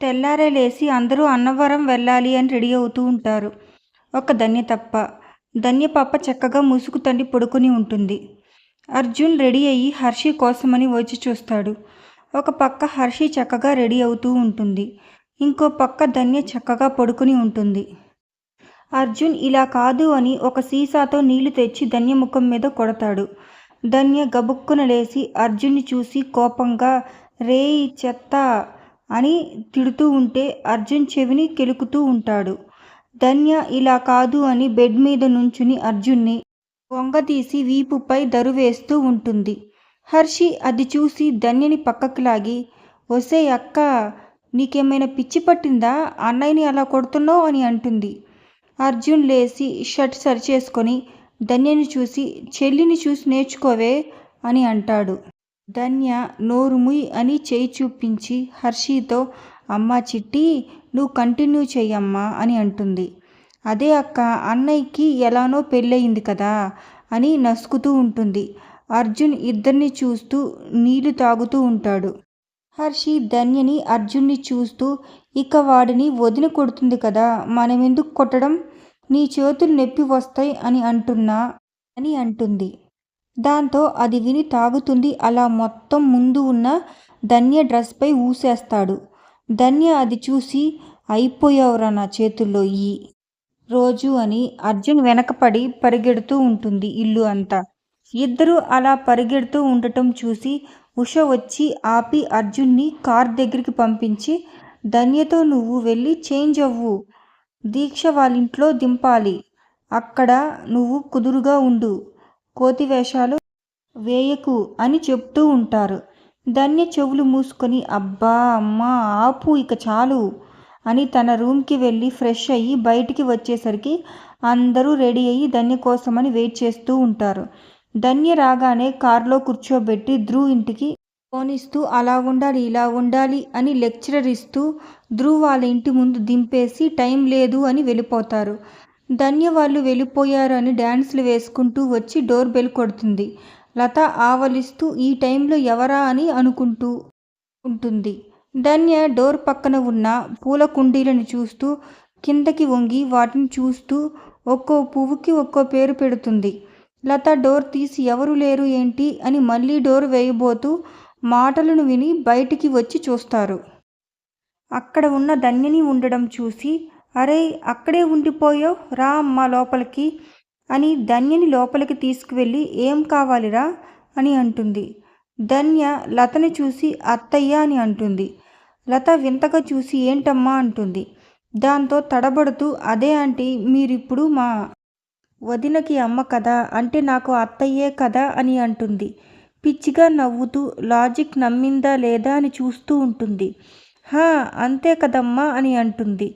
తెల్లారే లేచి అందరూ అన్నవరం వెళ్ళాలి అని రెడీ అవుతూ ఉంటారు. ఒక ధన్య తప్ప ధన్య పాప చక్కగా ముసుగు తండి పడుకుని ఉంటుంది. అర్జున్ రెడీ అయ్యి హర్షి కోసమని వచ్చి చూస్తాడు. ఒక పక్క హర్షి చక్కగా రెడీ అవుతూ ఉంటుంది. ఇంకో పక్క ధన్య చక్కగా పడుకుని ఉంటుంది. అర్జున్ ఇలా కాదు అని ఒక సీసాతో నీళ్ళు తెచ్చి ధన్య ముఖం మీద కొడతాడు. ధన్య గబుక్కున లేచి అర్జున్ని చూసి కోపంగా రేయ్ చెత్త! అని తిడుతూ ఉంటే అర్జున్ చెవిని కెలుకుతూ ఉంటాడు. ధన్య ఇలా కాదు అని బెడ్ మీద నుంచుని అర్జున్ని వంగతీసి వీపుపై దరువేస్తూ ఉంటుంది. హర్షి అది చూసి ధన్యని పక్కకు లాగి వసే అక్క నీకేమైనా పిచ్చి పట్టిందా? అన్నయ్యని అలా కొడుతున్నావు? అని అంటుంది. అర్జున్ లేచి షర్ట్ సరిచేసుకొని ధన్యని చూసి చెల్లిని చూసి నేర్చుకోవే అని అంటాడు. ధన్య నోరుముయ్ అని చేయి చూపించి హర్షితో అమ్మ చిట్టి నువ్వు కంటిన్యూ చెయ్యమ్మా అని అంటుంది. అదే అక్క అన్నయ్యకి ఎలానో పెళ్ళయింది కదా అని నసుకుతూ ఉంటుంది. అర్జున్ ఇద్దరిని చూస్తూ నీళ్ళు తాగుతూ ఉంటాడు. హర్షి ధన్యని అర్జున్ని చూస్తూ ఇక వాడిని వదిన కొడుతుంది కదా మనమెందుకు కొట్టడం? నీ చేతులు నొప్పి వస్తాయి అని అంటున్నా అని అంటుంది. దాంతో అది విని తాగుతుంది. అలా మొత్తం ముందు ఉన్న ధన్య డ్రెస్పై ఊసేస్తాడు. ధన్య అది చూసి అయిపోయావురా నా చేతుల్లో ఈ రోజు అని అర్జున్ వెనకపడి పరిగెడుతూ ఉంటుంది ఇల్లు అంతా. ఇద్దరు అలా పరిగెడుతూ ఉండటం చూసి ఉష వచ్చి ఆపి అర్జున్ని కార్ దగ్గరికి పంపించి ధన్యతో నువ్వు వెళ్ళి చేంజ్ అవ్వు. దీక్ష వాళ్ళింట్లో దింపాలి. అక్కడ నువ్వు కుదురుగా ఉండు. కోతి వేషాలు వేయకు అని చెప్తూ ఉంటారు. ధన్య చెవులు మూసుకొని అబ్బా అమ్మా ఆపు ఇక చాలు అని తన రూమ్కి వెళ్ళి ఫ్రెష్ అయ్యి బయటికి వచ్చేసరికి అందరూ రెడీ అయ్యి ధన్య కోసమని వెయిట్ చేస్తూ ఉంటారు. ధన్య రాగానే కారులో కూర్చోబెట్టి ధ్రువ్ ఇంటికి పోనిస్తూ అలా ఉండాలి ఇలా ఉండాలి అని లెక్చరర్ ఇస్తూ ధ్రువ్ వాళ్ళ ఇంటి ముందు దింపేసి టైం లేదు అని వెళ్ళిపోతారు. ధన్య వాళ్ళు వెళ్ళిపోయారని డ్యాన్స్లు వేసుకుంటూ వచ్చి డోర్ బెల్ కొడుతుంది. లత ఆవలిస్తూ ఈ టైంలో ఎవరా అని అనుకుంటూ ఉంటుంది. ధన్య డోర్ పక్కన ఉన్న పూల కుండీలను చూస్తూ కిందకి వంగి వాటిని చూస్తూ ఒక్కో పువ్వుకి ఒక్కో పేరు పెడుతుంది. లత డోర్ తీసి ఎవరు లేరు ఏంటి అని మళ్ళీ డోర్ వేయబోతూ మాటలను విని బయటికి వచ్చి చూస్తారు. అక్కడ ఉన్న ధన్యని ఉండడం చూసి అరే అక్కడే ఉండిపోయావు రా అమ్మా లోపలికి అని ధన్యని లోపలికి తీసుకువెళ్ళి ఏం కావాలిరా అని అంటుంది. ధన్య లతని చూసి అత్తయ్య అని అంటుంది. లత వింతగా చూసి ఏంటమ్మా అంటుంది. దాంతో తడబడుతూ అదే ఆంటీ మీరిప్పుడు మా వదినకి అమ్మ కదా అంటే నాకు అత్తయ్యే కదా అని అంటుంది. పిచ్చిగా నవ్వుతూ లాజిక్ నమ్మిందా లేదా అని చూస్తూ ఉంటుంది. హా అంతే కదమ్మా అని అంటుంది.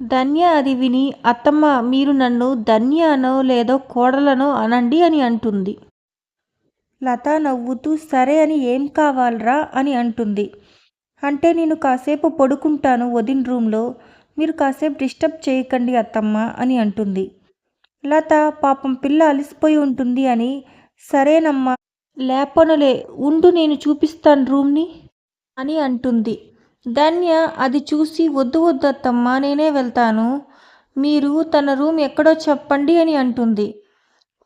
ధన్య అది విని అత్తమ్మ మీరు నన్ను ధన్య అనో లేదో కోడలనో అనండి అని అంటుంది. లత నవ్వుతూ సరే అని ఏం కావాలరా అని అంటుంది. అంటే నేను కాసేపు పడుకుంటాను వదిన రూమ్లో. మీరు కాసేపు డిస్టర్బ్ చేయకండి అత్తమ్మ అని అంటుంది. లత పాపం పిల్ల అలసిపోయి ఉంటుంది అని సరేనమ్మా లేపనులే ఉండు నేను చూపిస్తాను రూమ్ని అని అంటుంది. ధన్య అది చూసి వద్దు వద్దు నేనే వెళ్తాను. మీరు తన రూమ్ ఎక్కడో చెప్పండి అని అంటుంది.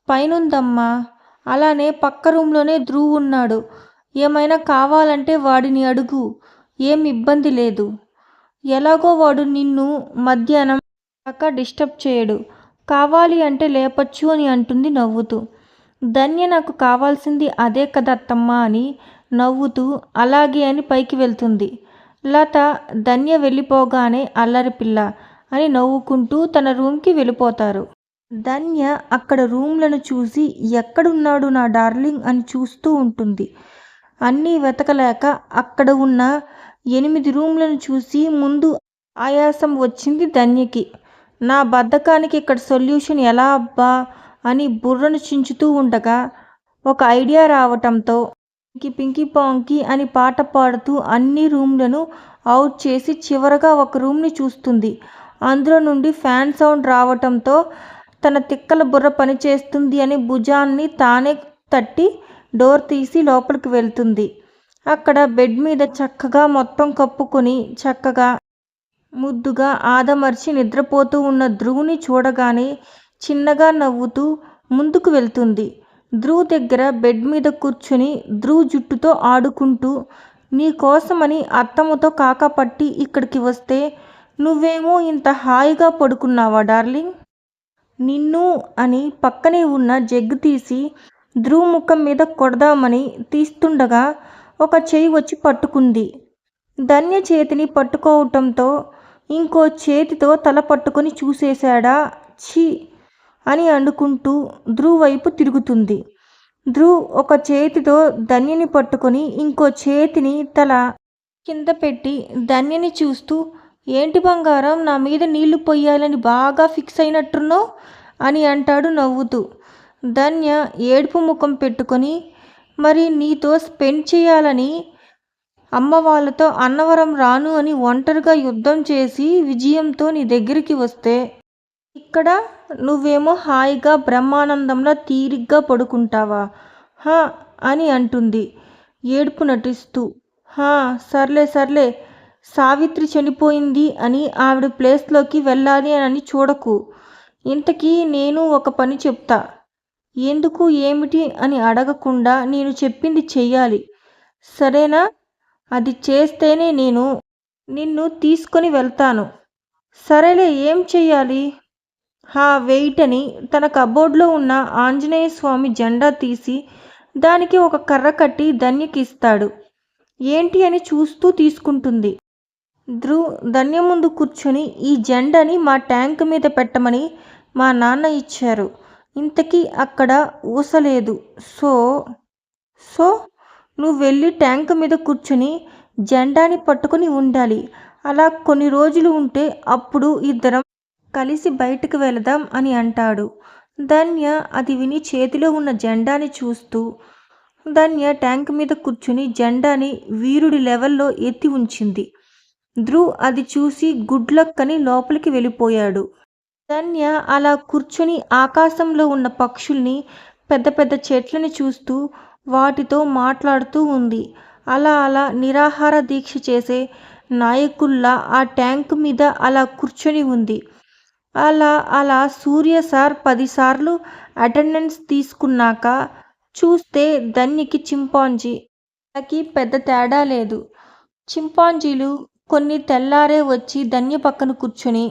పైనుందమ్మా అలానే పక్క రూమ్లోనే ధ్రువ్ ఉన్నాడు. ఏమైనా కావాలంటే వాడిని అడుగు ఏం ఇబ్బంది లేదు. ఎలాగో వాడు నిన్ను మధ్యాహ్నం దాకా డిస్టర్బ్ చేయడు. కావాలి అంటే లేపచ్చు అని అంటుంది నవ్వుతూ. ధన్య నాకు కావాల్సింది అదే కదత్తమ్మా అని నవ్వుతూ అలాగే అని పైకి వెళ్తుంది. లత ధన్య వెళ్ళిపోగానే అల్లరి పిల్ల అని నవ్వుకుంటూ తన రూమ్కి వెళ్ళిపోతారు. ధన్య అక్కడ రూమ్లను చూసి ఎక్కడున్నాడు నా డార్లింగ్ అని చూస్తూ ఉంటుంది. అన్నీ వెతకలేక అక్కడ ఉన్న ఎనిమిది రూమ్లను చూసి ముందు ఆయాసం వచ్చింది ధన్యకి. నా బద్ధకానికి ఇక్కడ సొల్యూషన్ ఎలా అబ్బా అని బుర్రను చించుతూ ఉండగా ఒక ఐడియా రావటంతో పింకీ పింకీ పాంకీ అని పాట పాడుతూ అన్ని రూమ్లను అవుట్ చేసి చివరగా ఒక రూమ్ని చూస్తుంది. అందులో నుండి ఫ్యాన్ సౌండ్ రావటంతో తన తిక్కల బుర్ర పనిచేస్తుంది అని భుజాన్ని తానే తట్టి డోర్ తీసి లోపలికి వెళ్తుంది. అక్కడ బెడ్ మీద చక్కగా మొత్తం కప్పుకొని చక్కగా ముద్దుగా ఆదమర్చి నిద్రపోతూ ఉన్న ధ్రువుని చూడగానే చిన్నగా నవ్వుతూ ముందుకు వెళ్తుంది. ధ్రువ్ దగ్గర బెడ్ మీద కూర్చుని ధ్రువ్ జుట్టుతో ఆడుకుంటూ నీ కోసమని అత్తమ్మతో కాకపట్టి ఇక్కడికి వస్తే నువ్వేమో ఇంత హాయిగా పడుకున్నావా డార్లింగ్? నిన్ను అని పక్కనే ఉన్న జగ్గు తీసి ధ్రువ్ ముఖం మీద కొడదామని తీస్తుండగా ఒక చేయి వచ్చి పట్టుకుంది. ధన్య చేతిని పట్టుకోవటంతో ఇంకో చేతితో తల పట్టుకొని చూసేశాడా? ఛీ! అని అనుకుంటూ ధ్రువ్ వైపు తిరుగుతుంది. ధ్రువ్ ఒక చేతితో ధన్యని పట్టుకొని ఇంకో చేతిని తల కింద పెట్టి ధన్యని చూస్తూ ఏంటి బంగారం నా మీద నీళ్ళు పొయ్యాలని బాగా ఫిక్స్ అయినట్టున్నావు? అని అంటాడు నవ్వుతూ. ధన్య ఏడుపు ముఖం పెట్టుకొని మరి నీతో స్పెండ్ చేయాలని అమ్మ వాళ్ళతో అన్నవరం రాను అని ఒంటరిగా యుద్ధం చేసి విజయంతో నీ దగ్గరికి వస్తే ఇక్కడ నువ్వేమో హాయిగా బ్రహ్మానందంలో తీరిగ్గా పడుకుంటావా? హా అని అంటుంది. ఏడుపు నటిస్తూ. హా సర్లే సర్లే సావిత్రి చనిపోయింది అని ఆవిడ ప్లేస్లోకి వెళ్ళాలి అని చూడకు. ఇంతకీ నేను ఒక పని చెప్తా. ఎందుకు ఏమిటి అని అడగకుండా నేను చెప్పింది చెయ్యాలి. సరేనా? అది చేస్తేనే నేను నిన్ను తీసుకొని వెళ్తాను. సరేలే ఏం చెయ్యాలి? ఆ వెయిటని. తన కబోర్డ్లో ఉన్న ఆంజనేయ స్వామి జెండా తీసి దానికి ఒక కర్ర కట్టి ధన్యకిస్తాడు. ఏంటి అని చూస్తూ తీసుకుంటుంది. ధ్రువ్ ధన్య ముందు కూర్చొని ఈ జెండాని మా ట్యాంక్ మీద పెట్టమని మా నాన్న ఇచ్చారు. ఇంతకీ అక్కడ ఊసలేదు. సో సో నువ్వు వెళ్ళి ట్యాంక్ మీద కూర్చొని జెండాని పట్టుకొని ఉండాలి. అలా కొన్ని రోజులు ఉంటే అప్పుడు ఇద్దరం కలిసి బయటకు వెళదాం అని అంటాడు. ధన్య అది విని చేతిలో ఉన్న జెండాని చూస్తూ ధన్య ట్యాంక్ మీద కూర్చుని జెండాని వీరుడి లెవెల్లో ఎత్తి ఉంచింది. ధ్రువ్ అది చూసి గుడ్ లక్ అని లోపలికి వెళ్ళిపోయాడు. ధన్య అలా కూర్చుని ఆకాశంలో ఉన్న పక్షుల్ని పెద్ద పెద్ద చెట్లని చూస్తూ వాటితో మాట్లాడుతూ ఉంది. అలా అలా నిరాహార దీక్ష చేసే నాయకుల్లా ఆ ట్యాంక్ మీద అలా కూర్చొని ఉంది. అలా అలా సూర్య సార్ పదిసార్లు అటెండెన్స్ తీసుకున్నాక చూస్తే ధన్యకి చింపాంజీ. వాళ్ళకి పెద్ద తేడా లేదు. చింపాంజీలు కొన్ని తెల్లారే వచ్చి ధన్య పక్కన కూర్చొని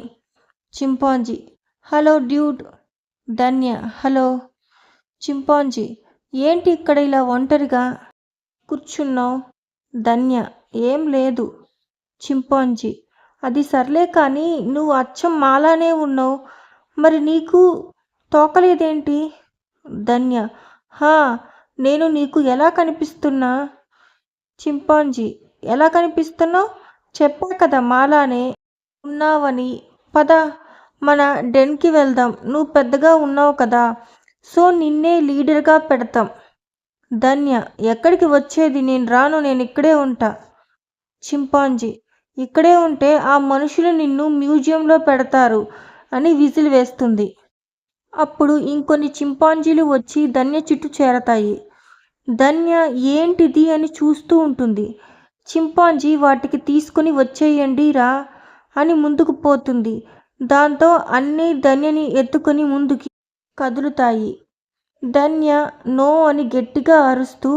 chimpanzee hello dude Dhanya hello chimpanzee ఏంటి ఇక్కడ ఇలా ఒంటరిగా కూర్చున్నావు? ధన్య ఏం లేదు చింపాంజీ అది సర్లే కానీ నువ్వు అచ్చం మాలానే ఉన్నావు. మరి నీకు తోకలేదేంటి? ధన్య. హా నేను నీకు ఎలా కనిపిస్తున్నా? చింపాంజీ ఎలా కనిపిస్తున్నావు? చెప్పా కదా మాలానే ఉన్నావని. పద మన డెన్కి వెళ్దాం. నువ్వు పెద్దగా ఉన్నావు కదా. సో నిన్నే లీడర్గా పెడతాం. ధన్య ఎక్కడికి వచ్చేది? నేను రాను నేను ఇక్కడే ఉంటా. చింపాంజీ ఇక్కడే ఉంటే ఆ మనుషులు నిన్ను మ్యూజియంలో పెడతారు అని విజిల్ వేస్తుంది. అప్పుడు ఇంకొన్ని చింపాంజీలు వచ్చి ధన్య చుట్టూ చేరతాయి. ధన్య ఏంటిది అని చూస్తూ ఉంటుంది. చింపాంజీ వాటికి తీసుకొని వచ్చేయండి రా అని ముందుకు పోతుంది. దాంతో అన్నీ ధన్యని ఎత్తుకొని ముందుకి కదులుతాయి. ధన్య నో అని గట్టిగా అరుస్తూ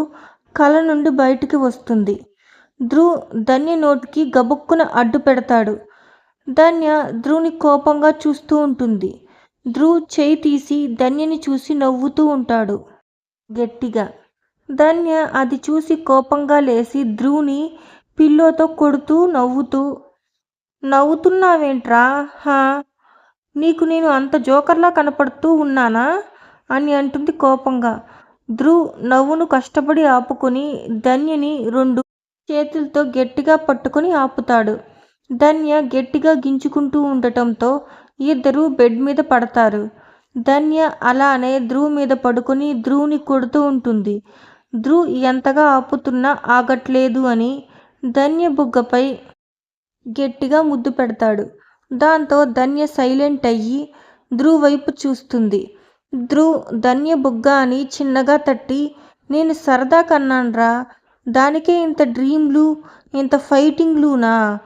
కళ నుండి బయటికి వస్తుంది. ధ్రువ్ ధన్య నోటికి గబుక్కున అడ్డు పెడతాడు. ధన్య ధ్రువ్ని కోపంగా చూస్తూ ఉంటుంది. ధ్రువ్ చేయి తీసి ధన్యని చూసి నవ్వుతూ ఉంటాడు. గట్టిగా. ధన్య అది చూసి కోపంగా లేచి ధ్రువ్ని పిల్లోతో కొడుతూ నవ్వుతూ నవ్వుతున్నావేంట్రా? హా? నీకు నేను అంత జోకర్లా కనపడుతూ ఉన్నానా? అని అంటుంది కోపంగా. ధ్రువ్ నవ్వును కష్టపడి ఆపుకొని ధన్యని రెండు చేతులతో గట్టిగా పట్టుకొని ఆపుతాడు. ధన్య గట్టిగా గించుకుంటూ ఉండటంతో ఇద్దరు బెడ్ మీద పడతారు. ధన్య అలానే ధ్రువ్ మీద పడుకొని ధ్రువ్ని కొడుతూ ఉంటుంది. ధ్రువ్ ఎంతగా ఆపుతున్నా ఆగట్లేదు అని ధన్య బుగ్గపై గట్టిగా ముద్దు పెడతాడు. దాంతో ధన్య సైలెంట్ అయ్యి ధ్రువ్ వైపు చూస్తుంది. ధ్రువ్ ధన్య బుగ్గ అని చిన్నగా తట్టి నేను సరదా కన్నాన్రా దానికే ఇంత డ్రీమ్లు ఇంత ఫైటింగ్లునా?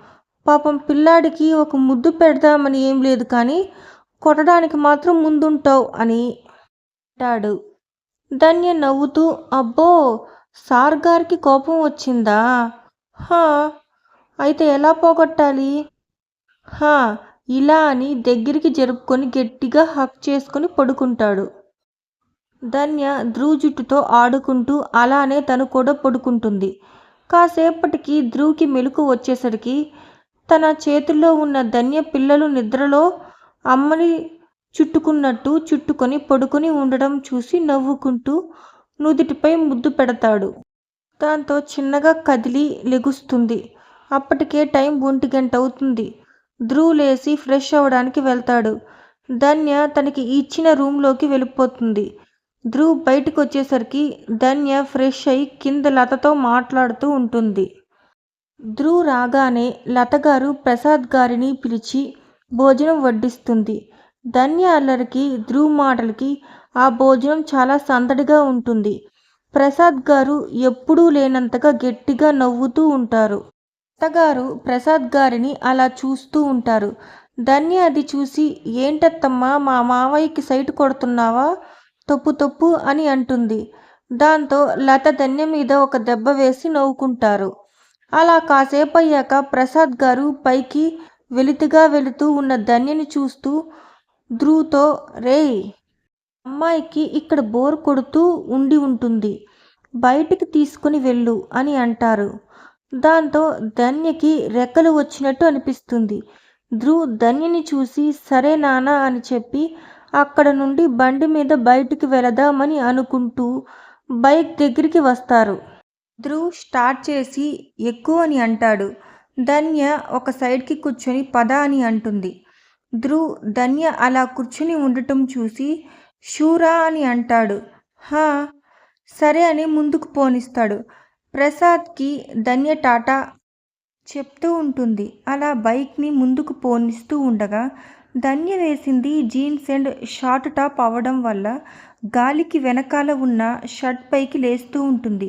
పాపం పిల్లాడికి ఒక ముద్దు పెడదామని ఏం లేదు కానీ కొట్టడానికి మాత్రం ముందుంటావు అని అంటాడు. ధన్య నవ్వుతూ అబ్బో సార్ గారికి కోపం వచ్చిందా? హా అయితే ఎలా పోగొట్టాలి? హా ఇలా అని దగ్గరికి జరుపుకొని గట్టిగా హక్ చేసుకొని పడుకుంటాడు. ధన్య ధ్రువ్ జుట్టుతో ఆడుకుంటూ అలానే తను కూడా పడుకుంటుంది. కాసేపటికి ధ్రువ్కి మెలకు వచ్చేసరికి తన చేతుల్లో ఉన్న ధన్య పిల్లలు నిద్రలో అమ్మని చుట్టుకున్నట్టు చుట్టుకొని పడుకొని ఉండడం చూసి నవ్వుకుంటూ నుదుటిపై ముద్దు పెడతాడు. దాంతో చిన్నగా కదిలి లెగుస్తుంది. అప్పటికే టైం ఒంటి గంట అవుతుంది. ధ్రువ్ లేచి ఫ్రెష్ అవ్వడానికి వెళ్తాడు. ధన్య తనకి ఇచ్చిన రూమ్లోకి వెళ్ళిపోతుంది. ధ్రువ్ బయటకు వచ్చేసరికి ధన్య ఫ్రెష్ అయి కింద లతతో మాట్లాడుతూ ఉంటుంది. ధ్రువ్ రాగానే లత గారు ప్రసాద్ గారిని పిలిచి భోజనం వడ్డిస్తుంది. ధన్య అల్లరికి ధ్రువ్ మాటలకి ఆ భోజనం చాలా సందడిగా ఉంటుంది. ప్రసాద్ గారు ఎప్పుడూ లేనంతగా గట్టిగా నవ్వుతూ ఉంటారు. అత్తగారు ప్రసాద్ గారిని అలా చూస్తూ ఉంటారు. ధన్య అది చూసి ఏంటత్తమ్మా మా మావయ్యకి సైట్ కొడుతున్నావా? తప్పు తప్పు అని అంటుంది. దాంతో లత ధన్య మీద ఒక దెబ్బ వేసి నవ్వుకుంటారు. అలా కాసేపు అయ్యాక ప్రసాద్ గారు పైకి వెలితిగా వెళుతూ ఉన్న ధన్యని చూస్తూ ధ్రువుతో రేయ్ అమ్మాయికి ఇక్కడ బోర్ కొడుతూ ఉండి ఉంటుంది. బయటికి తీసుకుని వెళ్ళు అని అంటారు. దాంతో ధన్యకి రెక్కలు వచ్చినట్టు అనిపిస్తుంది. ధ్రువ్ ధన్యని చూసి సరే నానా అని చెప్పి అక్కడ నుండి బండి మీద బయటికి వెళదామని అనుకుంటూ బైక్ దగ్గరికి వస్తారు. ధ్రువ్ స్టార్ట్ చేసి ఎక్కువ అని అంటాడు. ధన్య ఒక సైడ్కి కూర్చొని పద అని అంటుంది. ధ్రువ్ ధన్య అలా కూర్చుని ఉండటం చూసి షూరా అని అంటాడు. హా సరే అని ముందుకు పోనిస్తాడు. ప్రసాద్కి ధన్య టాటా చెప్తూ ఉంటుంది. అలా బైక్ని ముందుకు పోనిస్తూ ఉండగా ధన్య వేసింది జీన్స్ అండ్ షార్ట్ టాప్ అవ్వడం వల్ల గాలికి వెనకాల ఉన్న షర్ట్ పైకి లేస్తూ ఉంటుంది.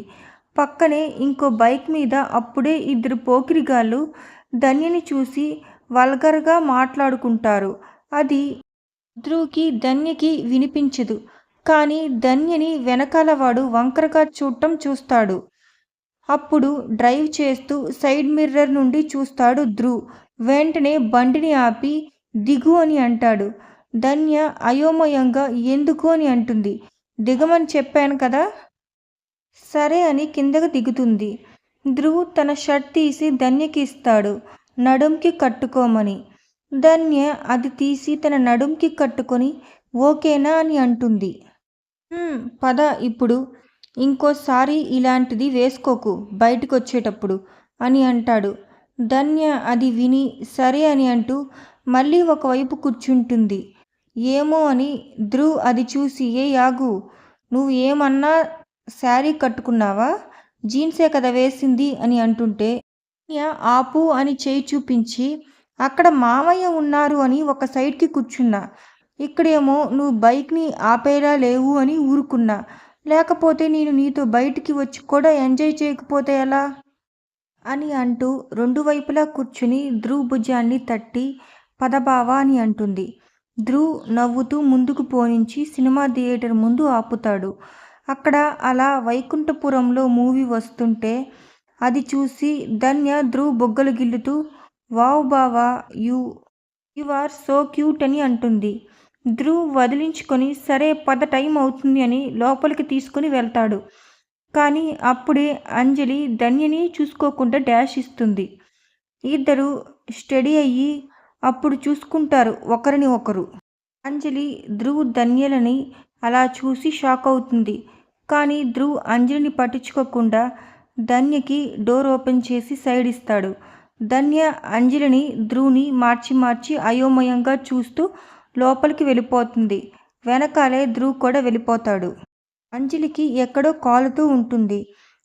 పక్కనే ఇంకో బైక్ మీద అప్పుడే ఇద్దరు పోకిరిగాళ్ళు ధన్యని చూసి వల్గర్గా మాట్లాడుకుంటారు. అది ధ్రువుకి ధన్యకి వినిపించదు. కానీ ధన్యని వెనకాల వాడు వంకరగా చూడటం చూస్తాడు. అప్పుడు డ్రైవ్ చేస్తూ సైడ్ మిర్రర్ నుండి చూస్తాడు ధ్రువ్. వెంటనే బండిని ఆపి దిగు అని అంటాడు. ధన్య అయోమయంగా ఎందుకు అని అంటుంది. దిగమని చెప్పాను కదా? సరే అని కిందకు దిగుతుంది. ధ్రువ్ తన షర్ట్ తీసి ధన్యకి ఇస్తాడు. నడుంకి కట్టుకోమని. ధన్య అది తీసి తన నడుంకి కట్టుకొని ఓకేనా అని అంటుంది. పద ఇప్పుడు. ఇంకోసారి ఇలాంటిది వేసుకోకు బయటకు వచ్చేటప్పుడు అని అంటాడు. ధన్య అది విని సరే అని అంటూ మళ్ళీ ఒకవైపు కూర్చుంటుంది. ఏమో అని ధ్రువ్ అది చూసి ఏ యాగు నువ్వు ఏమన్నా శారీ కట్టుకున్నావా? జీన్సే కదా వేసింది అని అంటుంటే ఆపు అని చేయి చూపించి అక్కడ మామయ్య ఉన్నారు అని ఒక సైడ్కి కూర్చున్నా. ఇక్కడేమో నువ్వు బైక్ని ఆపేలా లేవు అని ఊరుకున్నా. లేకపోతే నేను నీతో బయటికి వచ్చి కూడా ఎంజాయ్ చేయకపోతే ఎలా? అని అంటూ రెండు వైపులా కూర్చుని ధ్రువ్ భుజాన్ని తట్టి పదబావా అని అంటుంది. ధ్రువ్ నవ్వుతూ ముందుకు పోనించి సినిమా థియేటర్ ముందు ఆపుతాడు. అక్కడ అలా వైకుంఠపురంలో మూవీ వస్తుంటే అది చూసి ధన్య ధ్రువ్ బొగ్గలు గిల్లుతూ వావ్ బావా you you are so cute అని అంటుంది. ధ్రువ్ వదిలించుకొని సరే పద టైం అవుతుంది అని లోపలికి తీసుకుని వెళ్తాడు. కానీ అప్పుడే అంజలి ధన్యని చూసుకోకుండా డాష్ ఇస్తుంది. ఇద్దరు స్టడీ అయ్యి అప్పుడు చూసుకుంటారు ఒకరిని ఒకరు. అంజలి ధ్రువ్ ధన్యలని అలా చూసి షాక్ అవుతుంది. కానీ ధ్రువ్ అంజలిని పట్టించుకోకుండా ధన్యకి డోర్ ఓపెన్ చేసి సైడ్ ఇస్తాడు. ధన్య అంజలిని ధ్రువ్ని మార్చి మార్చి అయోమయంగా చూస్తూ లోపలికి వెళ్ళిపోతుంది. వెనకాలే ధ్రువ్ కూడా వెళ్ళిపోతాడు. అంజలికి ఎక్కడో కాలుతూ ఉంటుంది.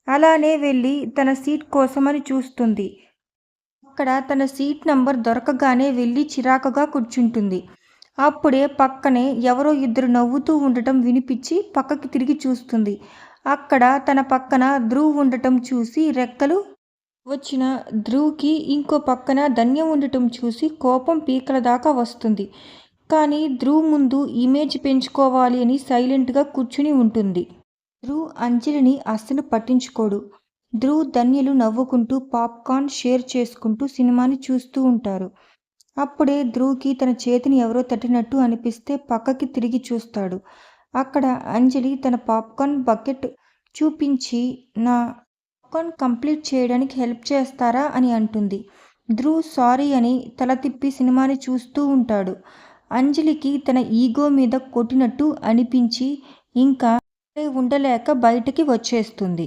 అలానే వెళ్ళి తన సీట్ కోసమని చూస్తుంది. అక్కడ తన సీట్ నంబర్ దొరకగానే వెళ్ళి చిరాకుగా కూర్చుంటుంది. అప్పుడే పక్కనే ఎవరో ఇద్దరు నవ్వుతూ ఉండటం వినిపించి పక్కకి తిరిగి చూస్తుంది. అక్కడ తన పక్కన ధ్రువ్ ఉండటం చూసి రెక్కలు వచ్చిన ధ్రువ్కి ఇంకో పక్కన ధన్యం ఉండటం చూసి కోపం పీకల దాకా వస్తుంది. కానీ ధ్రువ్ ముందు ఇమేజ్ పెంచుకోవాలి అని సైలెంట్గా కూర్చుని ఉంటుంది. ధ్రువ్ అంజలిని అస్సలు పట్టించుకోడు. ధ్రువ్ ధన్యులు నవ్వుకుంటూ పాప్కార్న్ షేర్ చేసుకుంటూ సినిమాని చూస్తూ ఉంటారు. అప్పుడే ధ్రువ్కి తన చేతిని ఎవరో తట్టినట్టు అనిపిస్తే పక్కకి తిరిగి చూస్తాడు. అక్కడ అంజలి తన పాప్కార్న్ బకెట్ చూపించి నా పాప్కార్న్ కంప్లీట్ చేయడానికి హెల్ప్ చేస్తారా? అని అంటుంది. ధ్రువ్ సారీ అని తల తిప్పి సినిమాని చూస్తూ ఉంటాడు. అంజలికి తన ఈగో మీద కొట్టినట్టు అనిపించి ఇంకా ఉండలేక బయటికి వచ్చేస్తుంది.